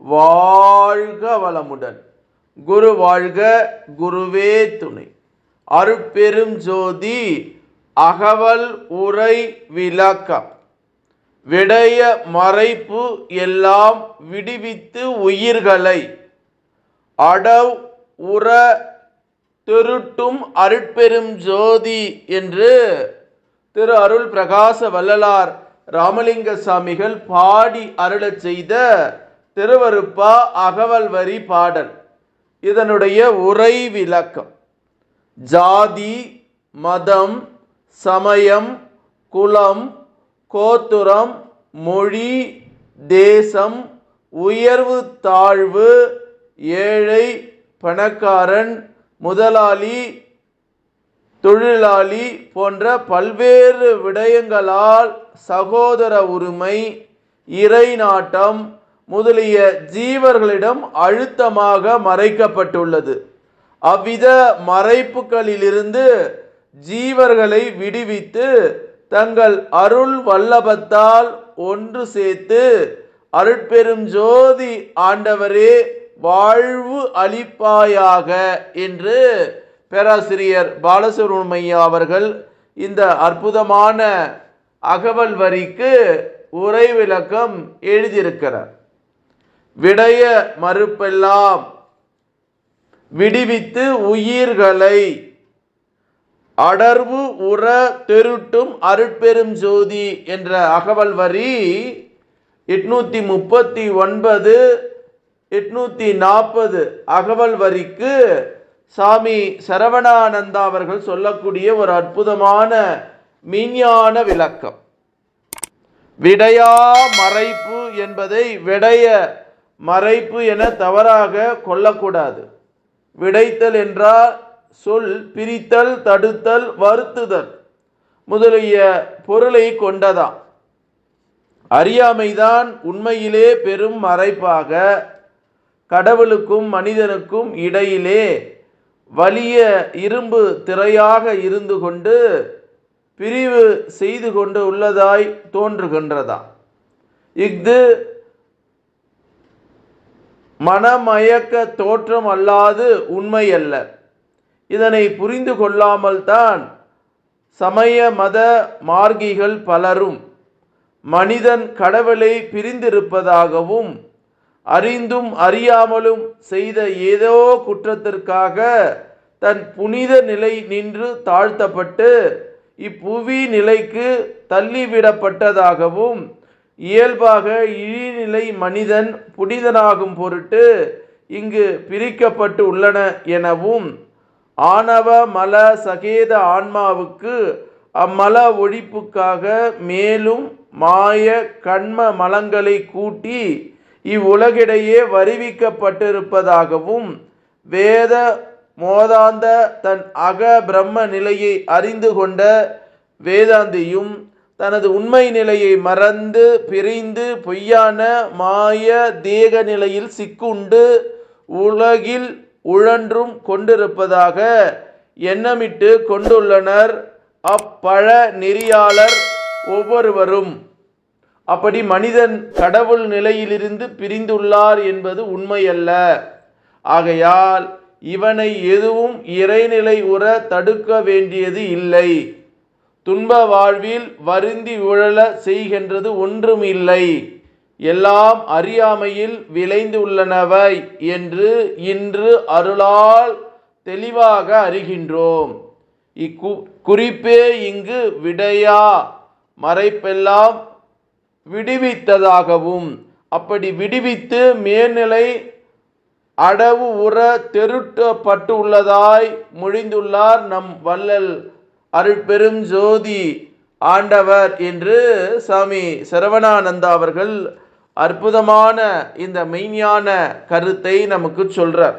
வாழ்க வளமுடன். குரு வாழ்க குருவே துணை. அருட்பெரும் ஜோதி அகவல் உரை விளக்கம். விடய மறைப்பு எல்லாம் விடுவித்து உயிர்களை. அடவ் உற திருட்டும் அருட்பெரும் ஜோதி என்று திரு அருள் பிரகாச வள்ளலார் ராமலிங்க சாமிகள் பாடி அருளச் செய்த திருவருப்பா அகவல் வரி பாடல். இதனுடைய உரை விளக்கம். ஜாதி மதம் சமயம் குலம் கோத்துரம் மொழி தேசம் உயர்வு தாழ்வு ஏழை பணக்காரன் முதலாளி தொழிலாளி போன்ற பல்வேறு விடயங்களால் சகோதர உரிமை இறை நாட்டம் முதலிய ஜீவர்களிடம் அழுத்தமாக மறைக்கப்பட்டுள்ளது. அவ்வித மறைப்புகளிலிருந்து ஜீவர்களை விடுவித்து தங்கள் அருள் வல்லபத்தால் ஒன்று சேர்த்து அருட்பெரும் ஜோதி ஆண்டவரே வாழ்வு அளிப்பாயாக என்று பேராசிரியர் பாலசுப்ரமணியா அவர்கள் இந்த அற்புதமான அகவல் வரிக்கு உரை விளக்கம் எழுதியிருக்கிறார். விடைய மறுப்பெல்லாம். விடுவித்து உயிர்களை. அடர்வு உற தெருட்டும் அருட்பெரும் ஜோதி என்ற அகவல் வரி எட்நூத்தி முப்பத்தி ஒன்பது எட்நூத்தி நாற்பது அகவல் வரிக்கு சாமி சரவணானந்தா அவர்கள் சொல்லக்கூடிய ஒரு அற்புதமான மீஞான விளக்கம். விடையா மறைப்பு என்பதை விடைய மறைப்பு என தவறாக கொள்ளக்கூடாது. விடைத்தல் என்றால் சொல் பிரித்தல் தடுத்தல் வருத்துதல் முதலிய பொருளை கொண்டதாம். அறியாமைதான் உண்மையிலே பெரும் மறைப்பாக கடவுளுக்கும் மனிதனுக்கும் இடையிலே வலிய இரும்பு திரையாக இருந்து கொண்டு பிரிவு செய்து கொண்டு உள்ளதாய் தோன்றுகின்றதா இஃது மனமயக்க தோற்றம் அல்லாது உண்மை அல்ல. இதனை புரிந்து கொள்ளாமல் தான் சமய மத மார்கிகள் பலரும் மனிதன் கடவுளை பிரிந்திருப்பதாகவும் அறிந்தும் அறியாமலும் செய்த ஏதோ குற்றத்திற்காக தன் புனித நிலை நின்று தாழ்த்தப்பட்டு இப்புவி நிலைக்கு தள்ளிவிடப்பட்டதாகவும் இயல்பாக இழிநிலை மனிதன் புனிதனாகும் பொருட்டு இங்கு பிரிக்கப்பட்டு உள்ளன எனவும் ஆணவ மல சகேத ஆன்மாவுக்கு அம்மல ஒழிப்புக்காக மேலும் மாய கண்ம மலங்களை கூட்டி இவ்வுலகிடையே வருவிக்கப்பட்டிருப்பதாகவும் வேத மோதாந்த தன் அக பிரம்ம நிலையை அறிந்து கொண்ட வேதாந்தியும் தனது உண்மை நிலையை மறந்து பிரிந்து பொய்யான மாய தேக நிலையில் சிக்குண்டு உலகில் உழன்றும் கொண்டிருப்பதாக எண்ணமிட்டு கொண்டுள்ளனர் அப்பழ நெறியாளர் ஒவ்வொருவரும். அப்படி மனிதன் கடவுள் நிலையிலிருந்து பிரிந்துள்ளார் என்பது உண்மையல்ல. ஆகையால் இவனை எதுவும் இறைநிலை உற தடுக்க வேண்டியது இல்லை. துன்ப வாழ்வில் வருந்தி உழல செய்கின்றது ஒன்றுமில்லை. எல்லாம் அறியாமையில் விளைந்துள்ளனவை என்று இன்று அருளால் தெளிவாக அறிகின்றோம். இக்கு குறிப்பே இங்கு விடையா? மறைப்பெல்லாம் விடுவித்ததாகவும் அப்படி விடுவித்து மேல்நிலை அடவு உற தெருட்டப்பட்டு உள்ளதாய் மொழிந்துள்ளார் நம் வள்ளல் அருட்பெரும் ஜோதி ஆண்டவர் என்று சாமி சரவணானந்தா அவர்கள் அற்புதமான இந்த மெய்ஞான கருத்தை நமக்கு சொல்றார்.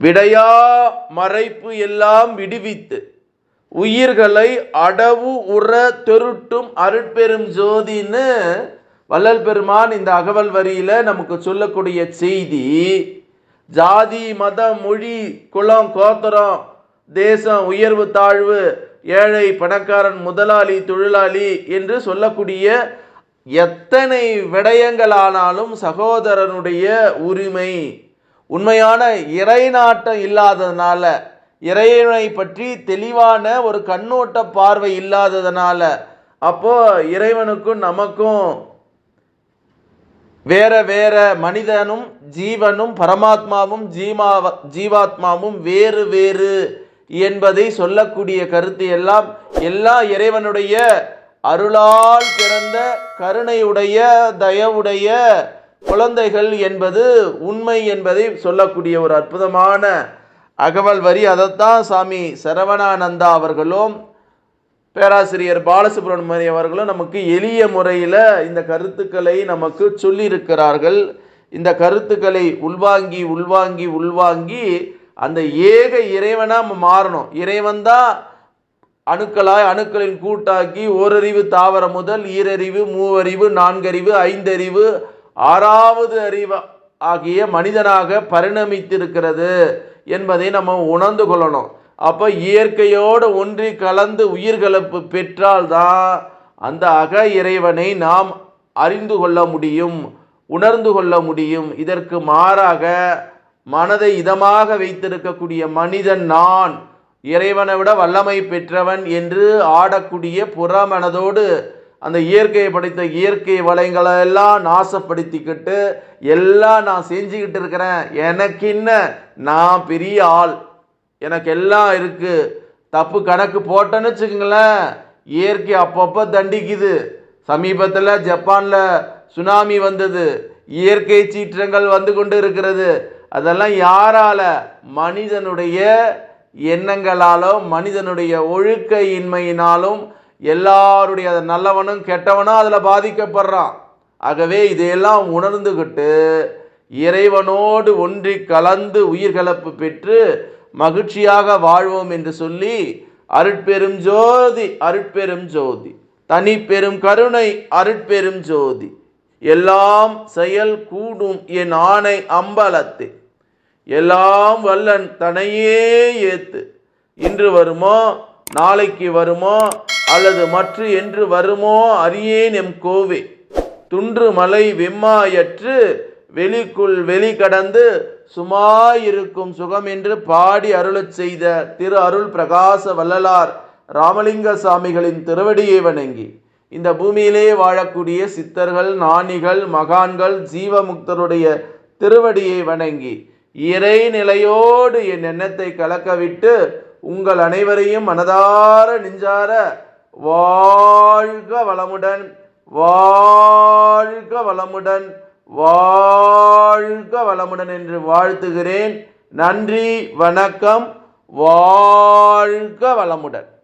விடையா மறைப்பு எல்லாம் விடுவித்து உயிர்களை அடவு உற தெருட்டும் அருட்பெரும் ஜோதின்னு வள்ளல் பெருமான் இந்த அகவல் வரியில நமக்கு சொல்லக்கூடிய செய்தி ஜாதி மதம் மொழி குலம் கோத்திரம் தேசம் உயர்வு தாழ்வு ஏழை பணக்காரன் முதலாளி தொழிலாளி என்று சொல்லக்கூடிய எத்தனை விடயங்களானாலும் சகோதரனுடைய உரிமை. உண்மையான இறைநாட்டம் இல்லாததுனால இறைவனை பற்றி தெளிவான ஒரு கண்ணோட்ட பார்வை இல்லாததுனால அப்போ இறைவனுக்கும் நமக்கும் வேற வேற மனிதனும் ஜீவனும் பரமாத்மாவும் ஜீமா ஜீவாத்மாவும் வேறு வேறு. என்பதை சொல்லக்கூடிய கருத்து எல்லாம் எல்லா இறைவனுடைய அருளால் பிறந்த கருணையுடைய தயவுடைய குழந்தைகள் என்பது உண்மை என்பதை சொல்லக்கூடிய ஒரு அற்புதமான அகவல் வரி. அதைத்தான் சாமி சரவணானந்தா அவர்களும் பேராசிரியர் பாலசுப்ரமணியம் அவர்களும் நமக்கு எளிய முறையில் இந்த கருத்துக்களை நமக்கு சொல்லியிருக்கிறார்கள். இந்த கருத்துக்களை உள்வாங்கி உள்வாங்கி உள்வாங்கி அந்த ஏக இறைவனாக நம்ம மாறணும். இறைவன் தான் அணுக்களாய் அணுக்களின் கூட்டாக்கி ஓரறிவு தாவரம் முதல் ஈரறிவு மூவறிவு நான்கறிவு ஐந்தறிவு ஆறாவது அறிவு ஆகிய மனிதனாக பரிணமித்திருக்கிறது என்பதை நம்ம உணர்ந்து கொள்ளணும். அப்போ இயற்கையோடு ஒன்றி கலந்து உயிர்கலப்பு பெற்றால்தான் அந்த அக இறைவனை நாம் அறிந்து கொள்ள முடியும் உணர்ந்து கொள்ள முடியும். இதற்கு மாறாக மனதை இதமாக வைத்திருக்கக்கூடிய மனிதன் நான். இறைவனை விட வல்லமை பெற்றவன் என்று ஆடக்கூடிய புறமனதோடு அந்த இயற்கையை படைத்த இயற்கை வளங்களை எல்லாம் நாசப்படுத்திக்கிட்டு எல்லாம் நான் செஞ்சுக்கிட்டு இருக்கிறேன். எனக்கு என்ன நான் பெரிய ஆள். எனக்கு எல்லாம் இருக்கு. தப்பு கணக்கு போட்டேன்னு வச்சுக்கோங்களேன். இயற்கை அப்பப்போ தண்டிக்குது. சமீபத்தில் ஜப்பானில் சுனாமி வந்தது. இயற்கை சீற்றங்கள் வந்து கொண்டு இருக்கிறது. அதெல்லாம் யாரால? மனிதனுடைய எண்ணங்களாலும் மனிதனுடைய ஒழுக்க இன்மையினாலும் எல்லாருடைய நல்லவனும் கெட்டவனும் அதில் பாதிக்கப்படுறான். ஆகவே இதையெல்லாம் உணர்ந்துக்கிட்டு இறைவனோடு ஒன்றி கலந்து உயிர்கலப்பு பெற்று மகிழ்ச்சியாக வாழ்வோம் என்று சொல்லி அருட்பெரும் ஜோதி அருட்பெரும் ஜோதி. தனி பெரும் கருணை அருட்பெரும் ஜோதி. எல்லாம் செயல் கூடும் என் ஆணை அம்பலத்து எல்லாம் வல்லன் தனையே ஏத்து. இன்று வருமோ நாளைக்கு வருமோ அல்லது மற்ற என்று வருமோ அறியேன் எம் கோவே. துன்று மலை வெம்மாயற்று வெளிக்குள் வெளி கடந்து சுமாயிருக்கும் சுகம் என்று பாடி அருளச் செய்த திரு அருள் பிரகாச வள்ளலார் ராமலிங்க சாமிகளின் திருவடியை வணங்கி இந்த பூமியிலே வாழக்கூடிய சித்தர்கள் நாணிகள் மகான்கள் ஜீவமுக்தருடைய திருவடியை வணங்கி இறை நிலையோடு என் எண்ணத்தை கலக்கவிட்டு உங்கள் அனைவரையும் மனதார நெஞ்சார வாழ்க வளமுடன் வாழ்க வளமுடன் வாழ்க வளமுடன் என்று வாழ்த்துகிறேன். நன்றி வணக்கம் வாழ்க வளமுடன்.